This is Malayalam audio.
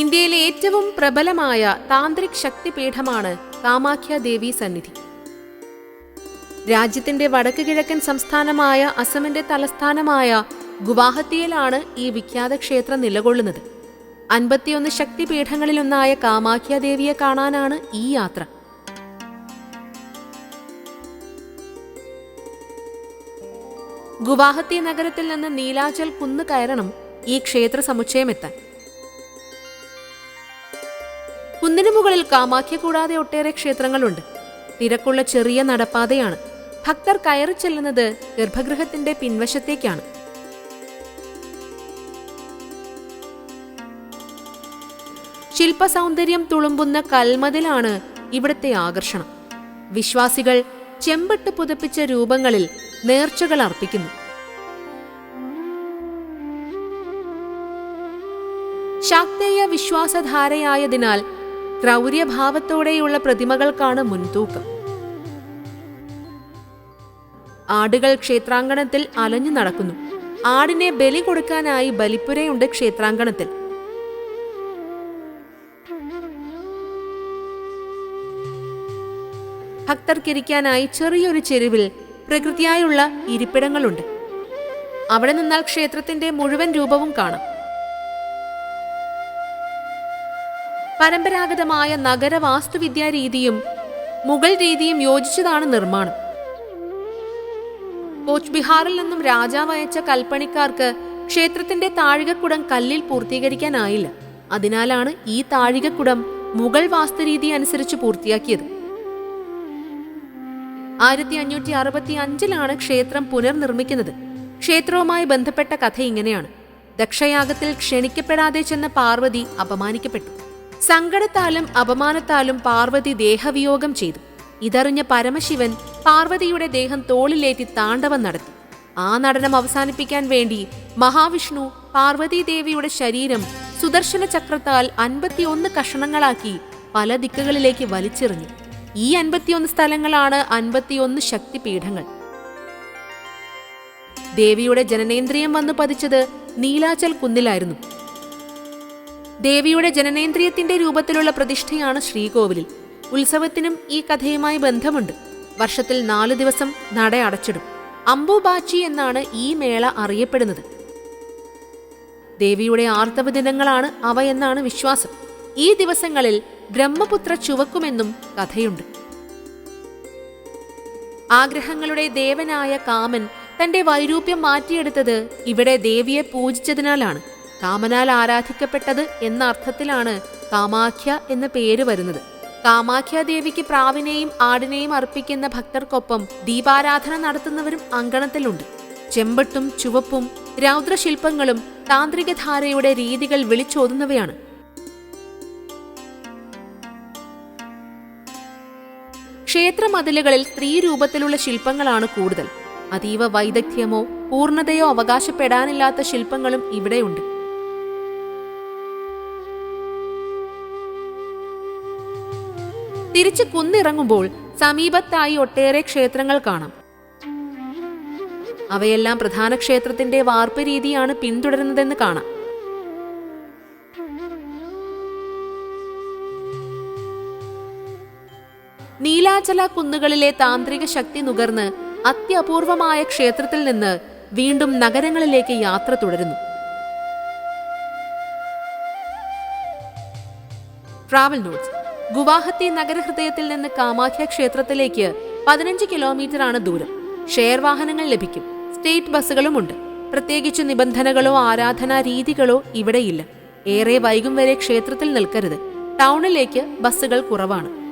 ഇന്ത്യയിലെ ഏറ്റവും പ്രബലമായ താന്ത്രിക് ശക്തിപീഠമാണ് കാമാഖ്യ ദേവി സന്നിധി. രാജ്യത്തിന്റെ വടക്ക് കിഴക്കൻ സംസ്ഥാനമായ അസമിന്റെ തലസ്ഥാനമായ ഗുവാഹത്തിയിലാണ് ഈ വിഖ്യാത ക്ഷേത്രം നിലകൊള്ളുന്നത്. അൻപത്തിയൊന്ന് ശക്തിപീഠങ്ങളിലൊന്നായ കാമാഖ്യ ദേവിയെ കാണാനാണ് ഈ യാത്ര. ഗുവാഹത്തി നഗരത്തിൽ നിന്ന് നീലാചൽ കുന്ന് കയറണം ഈ ക്ഷേത്ര സമുച്ചയമെത്താൻ. കുന്നിനു മുകളിൽ കാമാഖ്യ കൂടാതെ ഒട്ടേറെ ക്ഷേത്രങ്ങളുണ്ട്. തിരക്കുള്ള ചെറിയ നടപ്പാതയാണ്. ഭക്തർ കയറി ചെല്ലുന്നത് ഗർഭഗൃഹത്തിന്റെ പിൻവശത്തേക്കാണ്. ശില്പസൗന്ദര്യം തുളുമ്പുന്ന കൽമതിലാണ് ഇവിടുത്തെ ആകർഷണം. വിശ്വാസികൾ ചെമ്പിട്ട് പുതപ്പിച്ച രൂപങ്ങളിൽ നേർച്ചകൾ അർപ്പിക്കുന്നു. ശാക്തേയ വിശ്വാസധാരയായതിനാൽ ക്രൗര്യഭാവത്തോടെയുള്ള പ്രതിമകൾക്കാണ് മുൻതൂക്കം. ആടുകൾ ക്ഷേത്രാങ്കണത്തിൽ അലഞ്ഞു നടക്കുന്നു. ആടിനെ ബലി കൊടുക്കാനായി ബലിപ്പുരയുണ്ട് ക്ഷേത്രാങ്കണത്തിൽ. ഭക്തർക്കിരിക്കാനായി ചെറിയൊരു ചെരുവിൽ പ്രകൃതിയായുള്ള ഇരിപ്പിടങ്ങളുണ്ട്. അവിടെ നിന്നാൽ ക്ഷേത്രത്തിന്റെ മുഴുവൻ രൂപവും കാണാം. പരമ്പരാഗതമായ നഗര വാസ്തുവിദ്യാ രീതിയും മുഗൾ രീതിയും യോജിച്ചതാണ് നിർമ്മാണം. കോച്ച് ബിഹാറിൽ നിന്നും രാജാവ് അയച്ച കൽപ്പണിക്കാർക്ക് ക്ഷേത്രത്തിന്റെ താഴികക്കുടം കല്ലിൽ പൂർത്തീകരിക്കാനായില്ല. അതിനാലാണ് ഈ താഴികക്കുടം മുഗൾ വാസ്തുരീതി അനുസരിച്ച് പൂർത്തിയാക്കിയത്. ആയിരത്തി അഞ്ഞൂറ്റി അറുപത്തി അഞ്ചിലാണ് ക്ഷേത്രം പുനർനിർമ്മിക്കുന്നത്. ക്ഷേത്രവുമായി ബന്ധപ്പെട്ട കഥ ഇങ്ങനെയാണ്. ദക്ഷയാഗത്തിൽ ക്ഷണിക്കപ്പെടാതെ ചെന്ന പാർവതി അപമാനിക്കപ്പെട്ടു. സങ്കടത്താലും അപമാനത്താലും പാർവതി ദേഹവിയോഗം ചെയ്തു. ഇതറിഞ്ഞ പരമശിവൻ പാർവതിയുടെ ദേഹം തോളിലേറ്റി താണ്ഡവം നടത്തി. ആ നടനം അവസാനിപ്പിക്കാൻ വേണ്ടി മഹാവിഷ്ണു പാർവതി ദേവിയുടെ ശരീരം സുദർശന ചക്രത്താൽ അൻപത്തിയൊന്ന് കഷണങ്ങളാക്കി പല ദിക്കുകളിലേക്ക് വലിച്ചെറിഞ്ഞു. ഈ അൻപത്തിയൊന്ന് സ്ഥലങ്ങളാണ് അൻപത്തിയൊന്ന് ശക്തിപീഠങ്ങൾ. ദേവിയുടെ ജനനേന്ദ്രിയം വന്നു പതിച്ചത് നീലാചൽ കുന്നിലായിരുന്നു. ദേവിയുടെ ജനനേന്ദ്രിയത്തിന്റെ രൂപത്തിലുള്ള പ്രതിഷ്ഠയാണ് ശ്രീകോവിലിൽ. ഉത്സവത്തിനും ഈ കഥയുമായി ബന്ധമുണ്ട്. വർഷത്തിൽ നാല് ദിവസം നട അടച്ചിടും. അംബുബാച്ചി എന്നാണ് ഈ മേള അറിയപ്പെടുന്നത്. ദേവിയുടെ ആർത്തവ ദിനങ്ങളാണ് അവ എന്നാണ് വിശ്വാസം. ഈ ദിവസങ്ങളിൽ ബ്രഹ്മപുത്ര ചുവക്കുമെന്നും കഥയുണ്ട്. ആഗ്രഹങ്ങളുടെ ദേവനായ കാമൻ തന്റെ വൈരൂപ്യം മാറ്റിയെടുത്തത് ഇവിടെ ദേവിയെ പൂജിച്ചതിനാലാണ്. കാമനാൽ ആരാധിക്കപ്പെട്ടത് എന്ന അർത്ഥത്തിലാണ് കാമാഖ്യ എന്ന പേര് വരുന്നത്. കാമാഖ്യ ദേവിക്ക് പ്രാവിനെയും ആടിനെയും അർപ്പിക്കുന്ന ഭക്തർക്കൊപ്പം ദീപാരാധന നടത്തുന്നവരും അങ്കണത്തിലുണ്ട്. ചെമ്പട്ടും ചുവപ്പും രൗദ്രശില്പങ്ങളും താന്ത്രികധാരയുടെ രീതികൾ വിളിച്ചോതുന്നവയാണ്. ക്ഷേത്രമതിലുകളിൽ സ്ത്രീരൂപത്തിലുള്ള ശില്പങ്ങളാണ് കൂടുതൽ. അതീവ വൈദഗ്ധ്യമോ പൂർണതയോ അവകാശപ്പെടാനില്ലാത്ത ശില്പങ്ങളും ഇവിടെയുണ്ട്. തിരിച്ച് കുന്നിറങ്ങുമ്പോൾ സമീപത്തായി ഒട്ടേറെ ക്ഷേത്രങ്ങൾ കാണാം. അവയെല്ലാം പ്രധാന ക്ഷേത്രത്തിന്റെ വാർപ്പ് രീതിയാണ് പിന്തുടരുന്നതെന്ന് കാണാം. നീലാചല കുന്നുകളിലെ താന്ത്രിക ശക്തി നുകർന്ന് അത്യപൂർവമായ ക്ഷേത്രത്തിൽ നിന്ന് വീണ്ടും നഗരങ്ങളിലേക്ക് യാത്ര തുടരുന്നു. Travel notes. ഗുവാഹത്തി നഗരഹൃദയത്തിൽ നിന്ന് കാമാഖ്യ ക്ഷേത്രത്തിലേക്ക് പതിനഞ്ച് കിലോമീറ്റർ ആണ് ദൂരം. ഷെയർ വാഹനങ്ങൾ ലഭിക്കും. സ്റ്റേറ്റ് ബസ്സുകളുമുണ്ട്. പ്രത്യേകിച്ച് നിബന്ധനകളോ ആരാധനാ രീതികളോ ഇവിടെയില്ല. ഏറെ വൈകും വരെ ക്ഷേത്രത്തിൽ നിൽക്കരുത്. ടൗണിലേക്ക് ബസ്സുകൾ കുറവാണ്.